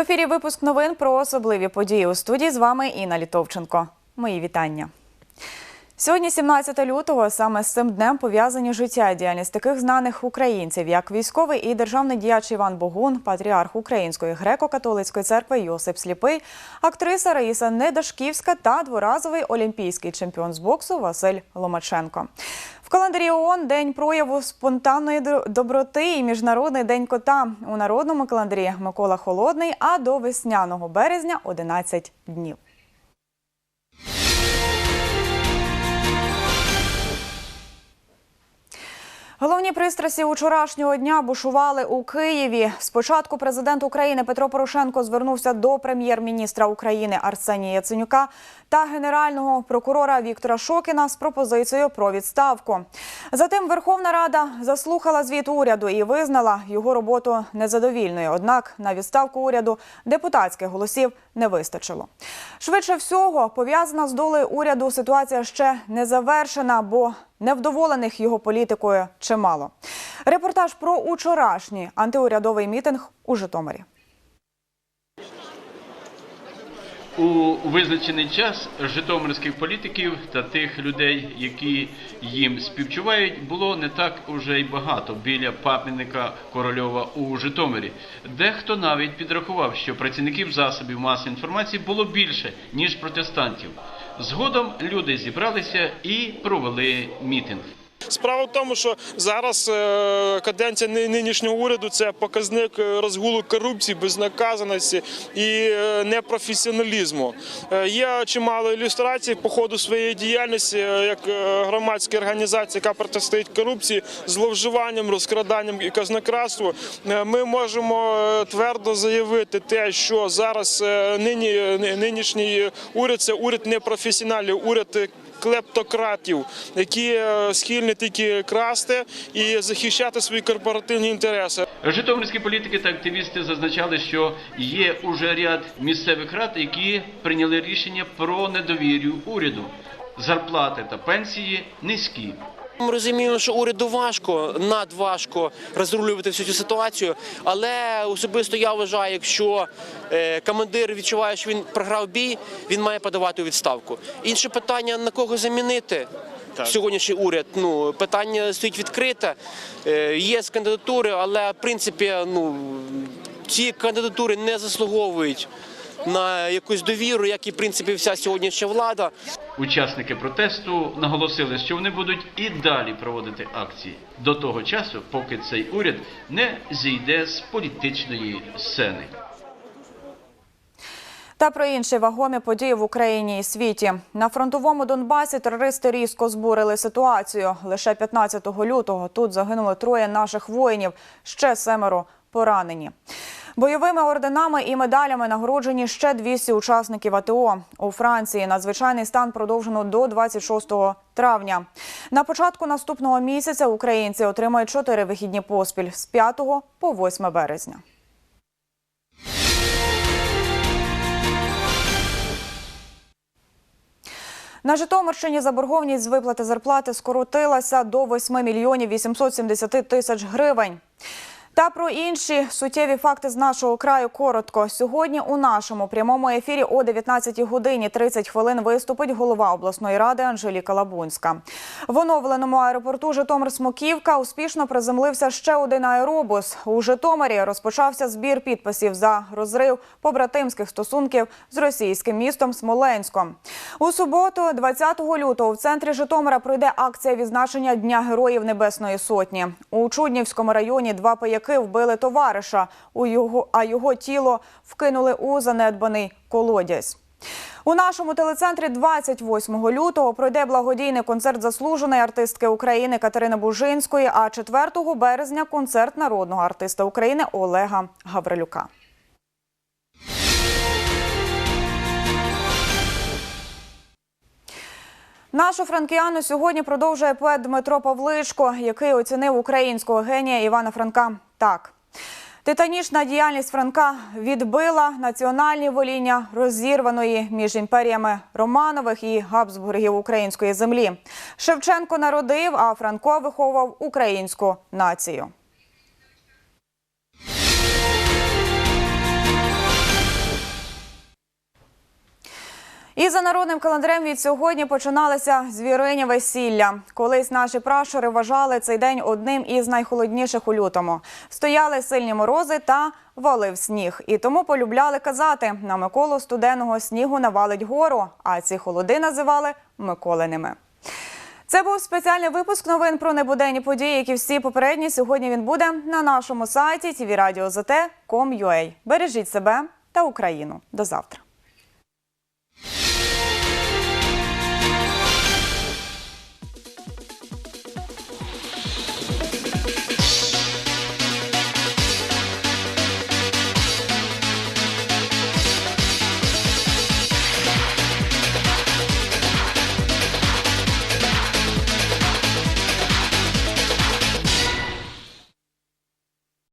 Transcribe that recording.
ефірі випуск новин про особливі події у студії. З вами Інна Літовченко. Мої вітання. Сьогодні, 17 лютого, саме з цим днем пов'язані життя і діяльність таких знаних українців, як військовий і державний діяч Іван Богун, патріарх Української греко-католицької церкви Йосип Сліпий, актриса Раїса Недашківська та дворазовий олімпійський чемпіон з боксу Василь Ломаченко. В календарі ООН День прояву спонтанної доброти і Міжнародний день кота. У народному календарі Микола Холодний, а до весняного березня 11 днів. Головні пристрасті вчорашнього дня бушували у Києві. Спочатку президент України Петро Порошенко звернувся до прем'єр-міністра України Арсенія Яценюка та генерального прокурора Віктора Шокіна з пропозицією про відставку. Затим Верховна Рада заслухала звіт уряду і визнала його роботу незадовільною. Однак на відставку уряду депутатських голосів не вистачило. Швидше всього, пов'язана з долею уряду ситуація ще не завершена, бо невдоволених його політикою чимало. Репортаж про учорашній антиурядовий мітинг у Житомирі. У визначений час житомирських політиків та тих людей, які їм співчувають, було не так уже й багато біля пам'ятника Корольова у Житомирі. Дехто навіть підрахував, що працівників засобів масової інформації було більше ніж протестантів. Згодом люди зібралися і провели мітинг. Справа в тому, що зараз е, каденція нинішнього уряду це показник е, розгулу корупції, безнаказаності і е, непрофесіоналізму. Є чимало ілюстрацій по ходу своєї діяльності як громадська організація, яка протистоїть корупції, зловживанням, розкраданням і казнократству. Ми можемо твердо заявити те, що зараз нині, нинішній уряд це уряд непрофесіоналів, уряд клептократів, які е, схильні тільки красти і захищати свої корпоративні інтереси. Житомирські політики та активісти зазначали, що є уже ряд місцевих рад, які прийняли рішення про недовір'ю уряду. Зарплати та пенсії низькі. Ми розуміємо, що уряду важко, надважко розрулювати всю цю ситуацію. Але особисто я вважаю, якщо е, командир відчуває, що він програв бій, він має подавати у відставку. Інше питання на кого замінити. Сьогоднішній уряд ну питання стоїть відкрите. Е, є з кандидатури, але в принципі ну ці кандидатури не заслуговують на якусь довіру, як і в принципі вся сьогоднішня влада. Учасники протесту наголосили, що вони будуть і далі проводити акції до того часу, поки цей уряд не зійде з політичної сцени. Та про інші вагомі події в Україні і світі на фронтовому Донбасі терористи різко збурили ситуацію. Лише 15 лютого тут загинули троє наших воїнів, ще семеро поранені. Бойовими орденами і медалями нагороджені ще 200 учасників АТО. У Франції надзвичайний стан продовжено до 26 травня. На початку наступного місяця українці отримають чотири вихідні поспіль з 5 по 8 березня. На Житомирщині заборгованість з виплати зарплати скоротилася до 8 мільйонів 870 тисяч гривень. Та про інші суттєві факти з нашого краю коротко. Сьогодні у нашому прямому ефірі о 19 годині 30 хвилин виступить голова обласної ради Анжеліка Лабунська. В оновленому аеропорту Житомир-Смоківка успішно приземлився ще один аеробус. У Житомирі розпочався збір підписів за розрив побратимських стосунків з російським містом Смоленськом. У суботу, 20 лютого, в центрі Житомира пройде акція відзначення Дня Героїв Небесної Сотні. У Чуднівському районі два пияки вбили товариша, у його, а його тіло вкинули у занедбаний колодязь. У нашому телецентрі 28 лютого пройде благодійний концерт заслуженої артистки України Катерини Бужинської, а 4 березня концерт народного артиста України Олега Гаврилюка. Нашу франкіану сьогодні продовжує поет Дмитро Павличко, який оцінив українського генія Івана Франка так. Титанічна діяльність Франка відбила національні воління розірваної між імперіями Романових і Габсбургів української землі. Шевченко народив, а Франко виховував українську націю. І за народним календарем від сьогодні починалися звірині весілля. Колись наші пращури вважали цей день одним із найхолодніших у лютому. Стояли сильні морози та валив сніг. І тому полюбляли казати, на Миколу студеного снігу навалить гору, а ці холоди називали Миколиними. Це був спеціальний випуск новин про небуденні події, які всі попередні. Сьогодні він буде на нашому сайті tvradio.zt.com.ua. Бережіть себе та Україну. До завтра.